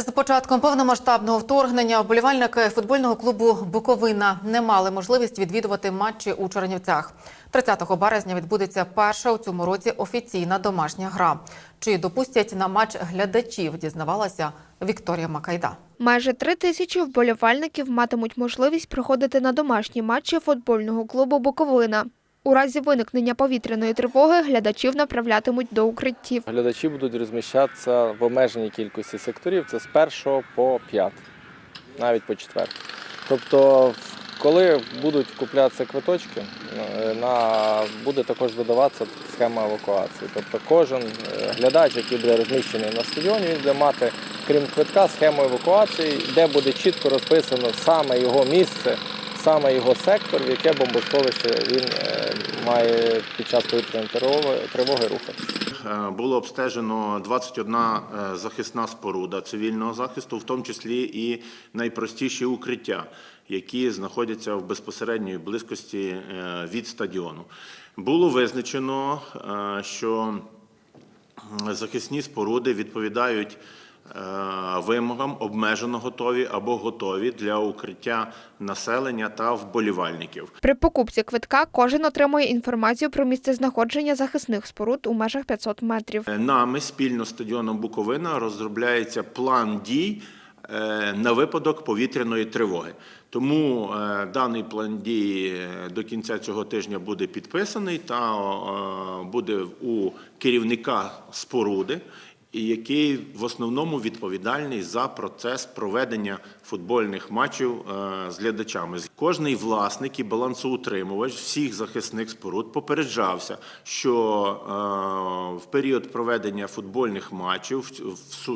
З початком повномасштабного вторгнення вболівальники футбольного клубу Буковина не мали можливість відвідувати матчі у Чернівцях. 30 березня відбудеться перша у цьому році офіційна домашня гра. Чи допустять на матч глядачів, дізнавалася Вікторія Макайда. Майже три тисячі вболівальників матимуть можливість приходити на домашні матчі футбольного клубу Буковина. У разі виникнення повітряної тривоги глядачів направлятимуть до укриттів. Глядачі будуть розміщатися в обмеженій кількості секторів. Це з першого по п'ятий, навіть по четвертий. Тобто, коли будуть куплятися квиточки, е, на буде також додаватися схема евакуації. Тобто, кожен е, глядач, який буде розміщений на стадіоні, він буде мати, крім квитка, схему евакуації, де буде чітко розписано саме його місце. Саме його сектор, в яке бомбосховище він е, має під час повітряної тривоги, рухатися. Е, Було обстежено 21 е, захисна споруда цивільного захисту, в тому числі і найпростіші укриття, які знаходяться в безпосередньої близькості від стадіону. Було визначено, що захисні споруди відповідають вимогам обмежено готові або готові для укриття населення та вболівальників. При покупці квитка кожен отримує інформацію про місце знаходження захисних споруд у межах 500 метрів. Нами спільно з стадіоном Буковина розробляється план дій е, на випадок повітряної тривоги. Тому е, даний план дій е, до кінця цього тижня буде підписаний та е, буде у керівника споруди. І який в основному відповідальний за процес проведення футбольних матчів е, з глядачами. Кожний власник і балансоутримувач всіх захисних споруд попереджався, що е, в період проведення футбольних матчів,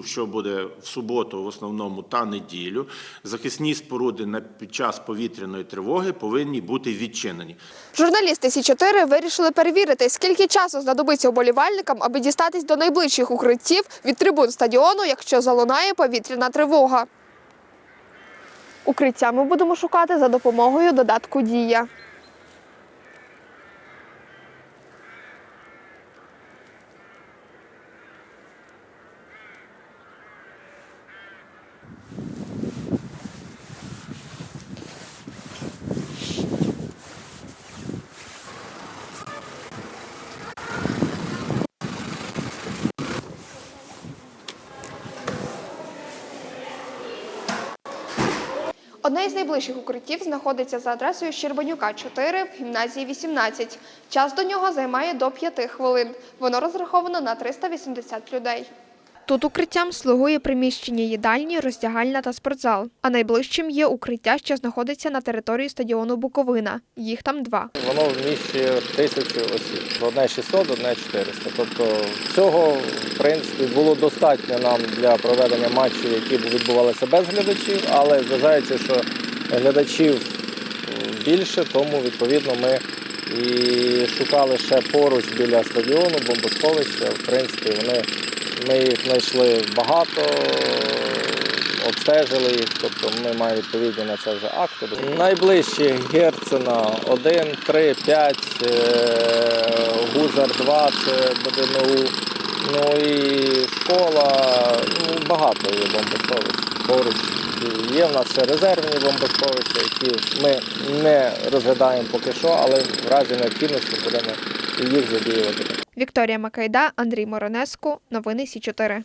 що буде в суботу, в основному та неділю, захисні споруди на під час повітряної тривоги повинні бути відчинені. Журналісти Сі 4 вирішили перевірити, скільки часу знадобиться вболівальникам, аби дістатись до найближчих укриттів від трибун стадіону, якщо залунає повітряна тривога. Укриття ми будемо шукати за допомогою додатку Дія. Одне із найближчих укриттів знаходиться за адресою Щербанюка 4 в гімназії 18. Час до нього займає до 5 хвилин. Воно розраховано на 380 людей. Тут укриттям слугує приміщення їдальні, роздягальня та спортзал. А найближчим є укриття, що знаходиться на території стадіону Буковина. Їх там два. Воно вміщує тисячу осіб. Одне 600, одне 400. Тобто цього, в принципі, було достатньо нам для проведення матчів, які б відбувалися без глядачів, але зважаючи, що глядачів більше, тому відповідно ми і шукали ще поруч біля стадіону, бомбосховища. В принципі, вони, ми їх знайшли багато, обстежили їх, тобто ми маємо відповідні на це вже акти. Найближчі Герцена 1, 3, 5, е, Гузар 2, це БДНУ. Ну і школа, ну багато є бомбосховищ поруч. Є в нас ще резервні бомбосховища, які ми не розглядаємо поки що, але в разі необхідності будемо їх задіювати. Вікторія Макайда, Андрій Моронеску. Новини Сі 4